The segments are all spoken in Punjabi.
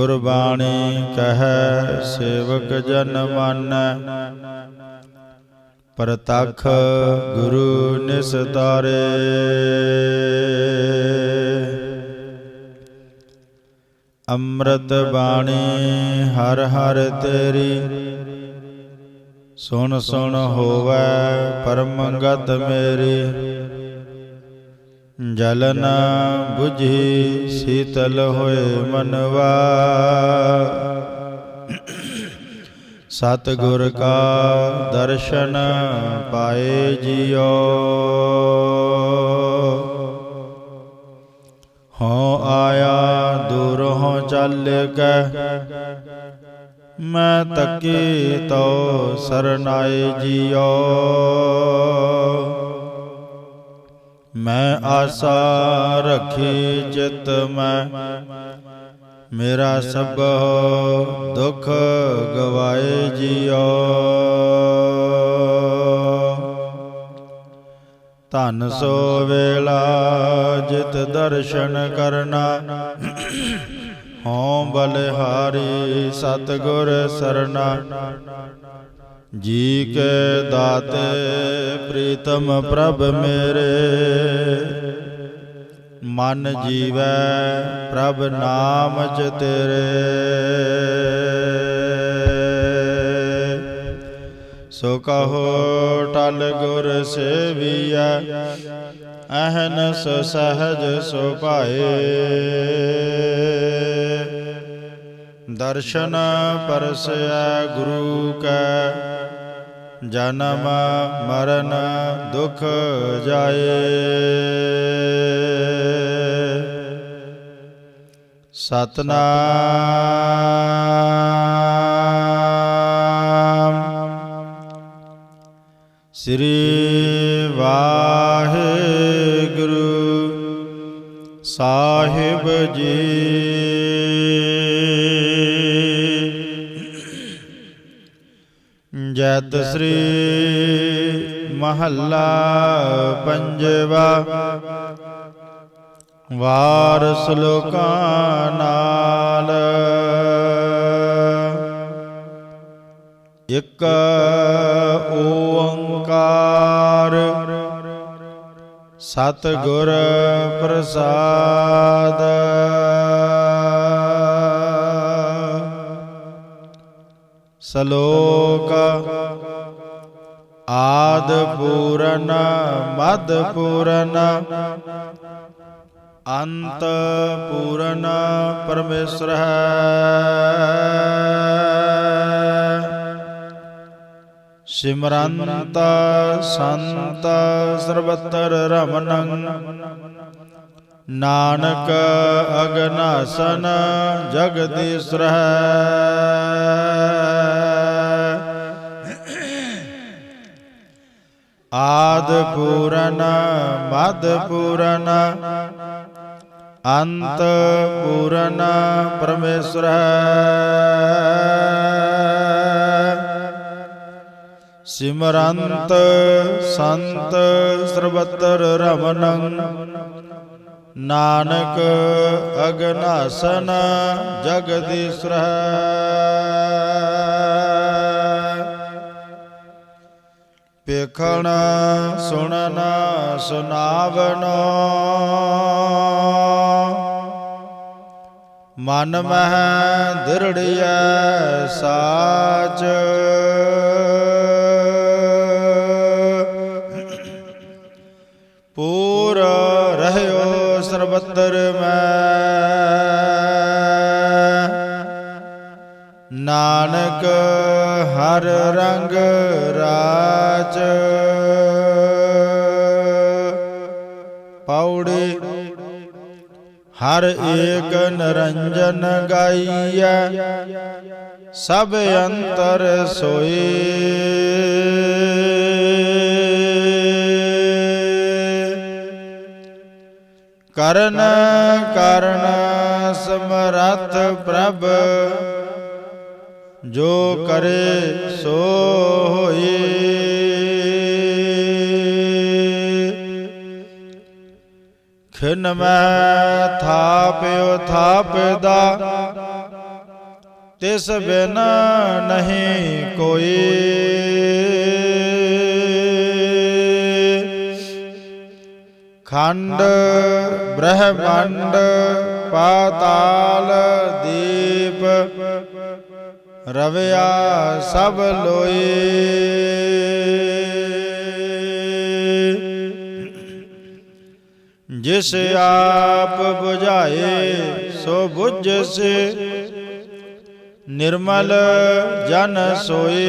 ਗੁਰਬਾਣੀ ਕਹੈ, ਸੇਵਕ ਜਨ ਮਾਨੈ। ਪ੍ਰਤਖ ਗੁਰੂ ਨਿਸਤਾਰੇ। ਅੰਮ੍ਰਿਤ ਬਾਣੀ ਹਰ ਹਰ ਤੇਰੀ। ਸੁਣ ਸੁਣ ਹੋਵੇ ਪਰਮ ਮੇਰੀ। ਜਲਨ 부ਝੀ ਸੀਤਲ ਹੋਏ ਮਨਵਾ। ਸਤਿਗੁਰ ਕਾ ਦਰਸ਼ਨ ਪਾਏ ਜਿਉ ਹਉ ਆਇਆ ਦੂਰੋਂ ਚੱਲ ਕੇ। ਮੈਂ ਤੱਕੀ ਤੋ ਸਰਨਾਏ ਜਿਉ ਮੈਂ ਆਸਾ ਰੱਖੀ ਚਿਤ ਮੈਂ। ਮੇਰਾ ਸਭ ਦੁੱਖ ਗਵਾਏ ਜਿਉ ਧਨ ਸੋ ਵੇਲਾ ਜਿਤ ਦਰਸ਼ਨ ਕਰਨਾ। ਹਉ ਬਲਿਹਾਰੀ ਸਤਿਗੁਰ ਸਰਨਾ। ਜੀ ਕੇ ਦਾਤੇ ਪ੍ਰੀਤਮ ਪ੍ਰਭ ਮੇਰੇ। ਮਨ ਜੀਵੈ ਪ੍ਰਭ ਨਾਮ ਚ ਤੇਰੇ। ਸੋ ਕਹੋ ਟਲ ਗੁਰ ਸੇਵੀਐ ਅਹਨਸ ਸਹਜ ਸੋ ਭਾਏ। ਦਰਸ਼ਨ ਪਰਸੈ ਗੁਰੂ ਕੈ ਜਨਮ ਮਰਨ ਦੁਖ ਜਾਏ। ਸਤਨਾਮ। ਸ੍ਰੀ ਵਾਹਿਗੁਰੂ ਸਾਹਿਬ ਜੀ ਜੈਤ ਸ੍ਰੀ ਮਹੱਲਾ ਪੰਜਵਾ। ਵਾਰ ਸ਼ਲੋਕਾਂ ਨਾਲ। ਇਕ ਓੰਕਾਰ। ਸਤ ਗੁਰ ਪ੍ਰਸਾਦ। ਸ਼ਲੋਕ ਆਦ ਪੂਰਨ, ਮਦ ਪੂਰਨ, ਅੰਤ ਪੂਰਨ ਪਰਮੇਸ਼ਰ ਹੈ। ਸਿਮਰੰਤ ਸੰਤ ਸਰਬਤਰ ਰਮਨੰ, ਨਾਨਕ ਅਗਨਾਸਨ ਜਗਦੀਸ਼ਰ ਆਦ ਪੂਰਨ ਮਦ ਪੂਰਨ ਅੰਤ ਪੂਰਨ ਪਰਮੇਸ਼ਰ ਸਿਮਰੰਤ ਸੰਤ ਸਰਬਤਰ ਰਮਨੰ ਨਾਨਕ ਅਗਨਾਸਨ ਜਗਦੀਸ਼ਰ ਪੇਖਣ ਸੁਣਨ ਸੁਨਾਵਨ ਮਨ ਮਹਿ ਦਿਰੜਿਐ ਸਾਚ ਹਰ ਰੰਗ ਰਾਜ। ਪੌੜੀ ਹਰ ਏਕ ਨਰੰਜਨ ਗਾਈਐ, ਸਭ ਅੰਤਰ ਸੋਏ। ਕਰਨ ਕਰਨ ਸਮਰੱਥ ਪ੍ਰਭ ਜੋ ਕਰੇ ਸੋ ਹੋਏ। ਖਿਨ ਮੈਂ ਥਾਪਿਓ ਥਾਪਦਾ, ਤਿਸ ਬਿਨ ਨਹੀਂ ਕੋਈ। ਖੰਡ, ਬ੍ਰਹਮੰਡ, ਪਾਤਾਲ, ਦੀਪ ਰਵਿਆ ਸਭ ਲੋਏ ਜਿਸ ਆਪ 부ਝਾਏ ਸੋ 부ਝਸ ਨਿਰਮਲ ਜਨ ਸੋਏ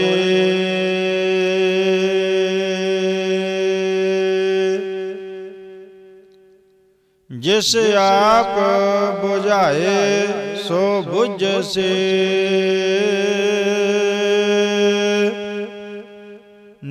ਜਿਸ ਆਪ 부ਝਾਏ ਸੋ 부ਝਸੇ